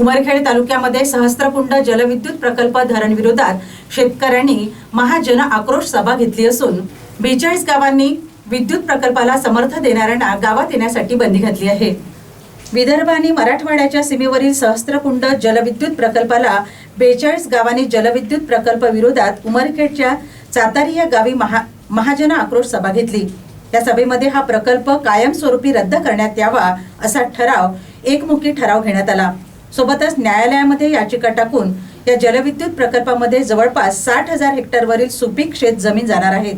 उमरखेड तालुक्यामध्ये सहस्त्रकुंड जलविद्युत प्रकल्प धरण विरोधात शेतकऱ्यांनी महाजन आक्रोश सभा घेतली असून बेचाळीस गावांनी विद्युत प्रकल्पाला समर्थ देणाऱ्यांना गावात येण्यासाठी बंदी घातली आहे. विदर्भ आणि मराठवाड्याच्या सीमेवरील सहस्त्रकुंड जलविद्युत प्रकल्पाला बेचाळीस गावांनी जलविद्युत प्रकल्प विरोधात उमरखेडच्या चातारी या गावी महा महाजन आक्रोश सभा घेतली. या सभेमध्ये हा प्रकल्प कायमस्वरूपी रद्द करण्यात यावा असा ठराव एकमुखी ठराव घेण्यात आला. सोबतच न्यायालयामध्ये याचिका टाकून या जलविद्युत प्रकल्पामध्ये जवळपास साठ हजार हेक्टरवरील सुपीक शेत जमीन जाणार आहेत.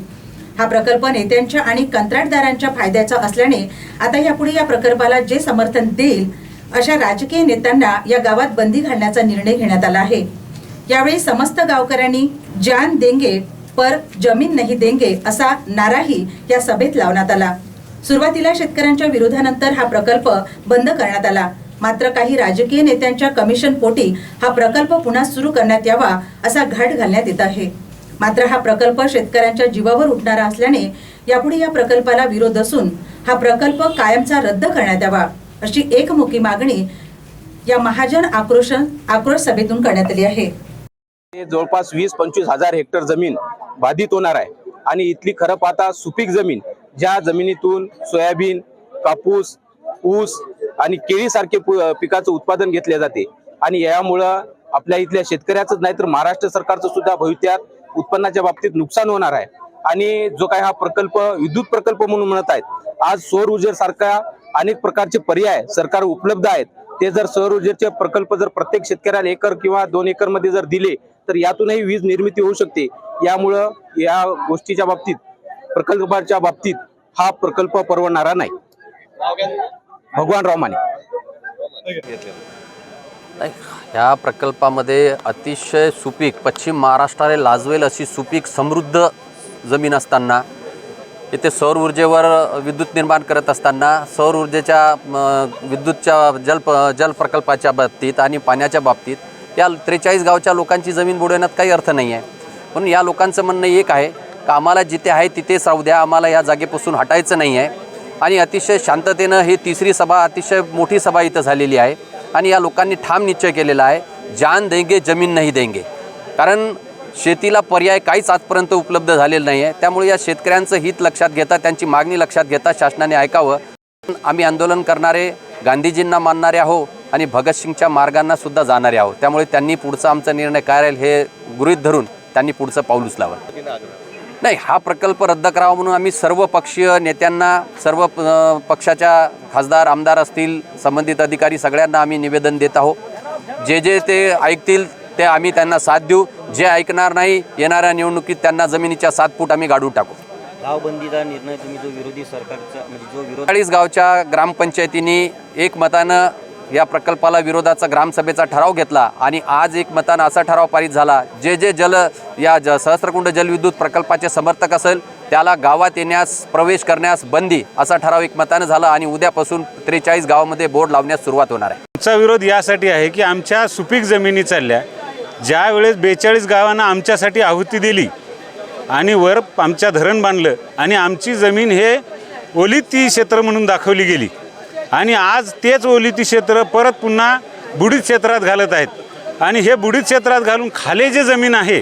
हा प्रकल्प नेत्यांच्या आणि कंत्राटदारांच्या फायद्याचा असल्याने आता यापुढे या प्रकल्पाला जे समर्थन देईल अशा राजकीय नेत्यांना या गावात बंदी घालण्याचा निर्णय घेण्यात आला आहे. यावेळी समस्त गावकऱ्यांनी जान देंगे पर जमीन नाही देंगे असा नाराही या सभेत लावण्यात आला. सुरुवातीला शेतकऱ्यांच्या विरोधानंतर हा प्रकल्प बंद करण्यात आला. मात्र काही राजकीय नेत्यांच्या कमिशन पोटी हा प्रकल्प पुन्हा सुरू करण्यात यावा असा घाट घालण्यात येत आहे. मात्र हा प्रकल्प शेतकऱ्यांच्या जीवावर उठणारा असल्याने यापुढे या प्रकल्पाला विरोध असून हा प्रकल्प कायमचा रद्द करण्यात यावा अशी एकमुखी मागणी या महाजन आक्रोश आक्रोश सभेतून करण्यात आली आहे. जवळपास वीस पंचवीस हजार हेक्टर जमीन बाधित होणार आहे आणि इथली खरं पाहता सुपीक जमीन ज्या जमिनीतून सोयाबीन कापूस ऊस आणि केळीसारखे पिकाचं उत्पादन घेतले जाते. आणि यामुळं आपल्या इथल्या शेतकऱ्याचंच नाही तर महाराष्ट्र सरकारचं सुद्धा भविष्यात उत्पन्नाच्या बाबतीत नुकसान होणार आहे. आणि जो काय हा प्रकल्प विद्युत प्रकल्प म्हणून म्हणत आहेत आज सौर ऊर्जेसारख्या अनेक प्रकारचे पर्याय सरकार उपलब्ध आहेत. ते जर सौर ऊर्जेचे प्रकल्प जर प्रत्येक शेतकऱ्याला एकर किंवा दोन एकरमध्ये जर दिले तर यातूनही वीज निर्मिती होऊ शकते. यामुळं या गोष्टीच्या बाबतीत प्रकल्पाच्या बाबतीत हा प्रकल्प परवडणारा नाही. भगवानराव माने. ह्या प्रकल्पामध्ये अतिशय सुपीक पश्चिम महाराष्ट्राला लाजवेल अशी सुपीक समृद्ध जमीन असताना इथे सौर ऊर्जेवर विद्युत निर्माण करत असताना सौर ऊर्जेच्या विद्युतच्या जल जल प्रकल्पाच्या बाबतीत आणि पाण्याच्या बाबतीत या त्रेचाळीस गावच्या लोकांची जमीन बुडवण्यात काही अर्थ नाही आहे म्हणून या लोकांचं म्हणणं एक आहे का आम्हाला जिथे आहे तिथेच राहू द्या आम्हाला या जागेपासून हटायचं नाही आहे आणि अतिशय शांततेनं ही तिसरी सभा अतिशय मोठी सभा इथं झालेली आहे. आणि या लोकांनी ठाम निश्चय केलेला आहे जान देंगे जमीन नाही देंगे. कारण शेतीला पर्याय काहीच आजपर्यंत उपलब्ध झालेलं नाही आहे त्यामुळे या शेतकऱ्यांचं हित लक्षात घेता त्यांची मागणी लक्षात घेता शासनाने ऐकावं. आम्ही आंदोलन करणारे गांधीजींना मानणारे आहो आणि भगतसिंगच्या मार्गांना सुद्धा जाणारे आहोत त्यामुळे त्यांनी पुढचा आमचा निर्णय काय राहील हे गृहीत धरून त्यांनी पुढचं पाऊल उचलावं. नाही हा प्रकल्प रद्द करावा म्हणून आम्ही सर्व पक्षीय नेत्यांना सर्व पक्षाच्या खासदार आमदार असतील संबंधित अधिकारी सगळ्यांना आम्ही निवेदन देत आहोत. जे जे ते ऐकतील ते आम्ही त्यांना साथ देऊ. जे ऐकणार नाही येणाऱ्या निवडणुकीत त्यांना जमिनीच्या सात फूट आम्ही गाडून टाकू. गावबंदीचा निर्णय तुम्ही जो विरोधी सरकारचा म्हणजे जो विरोध चाळीस गावच्या ग्रामपंचायतींनी एकमतानं या प्रकल्पाला विरोधाचा ग्रामसभेचा ठराव घेतला आणि आज एकमतानं असा ठराव पारित झाला जे जे जल या ज सहस्त्रकुंड जलविद्युत प्रकल्पाचे समर्थक असेल त्याला गावात येण्यास प्रवेश करण्यास बंदी असा ठराव एकमतानं झाला आणि उद्यापासून त्रेचाळीस गावामध्ये बोर्ड लावण्यास सुरुवात होणार आहे. आमचा विरोध यासाठी आहे की आमच्या सुपीक जमिनी चालल्या ज्यावेळेस बेचाळीस गावांना आमच्यासाठी आहुती दिली आणि वर आमच्या धरण बांधलं आणि आमची जमीन हे ओलिती क्षेत्र म्हणून दाखवली गेली आणि आज तेच ओलिती क्षेत्र परत पुन्हा बुडीत क्षेत्रात घालत आहेत. आणि हे बुडीत क्षेत्रात घालून खाली जे जमीन आहे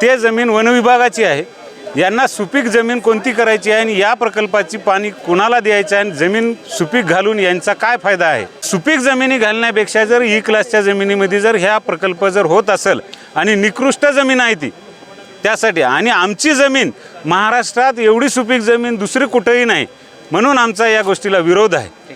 ते जमीन वनविभागाची आहे. यांना सुपीक जमीन कोणती करायची आहे आणि या प्रकल्पाची पाणी कुणाला द्यायचं आहे आणि जमीन सुपीक घालून यांचा काय फायदा आहे? सुपीक जमिनी घालण्यापेक्षा जर e ई क्लासच्या जमिनीमध्ये जर ह्या प्रकल्प जर होत असेल आणि निकृष्ट जमीन आहे ती त्यासाठी. आणि आमची जमीन महाराष्ट्रात एवढी सुपीक जमीन दुसरी कुठेही नाही. म्हणून आमचा या गोष्टीला विरोध आहे.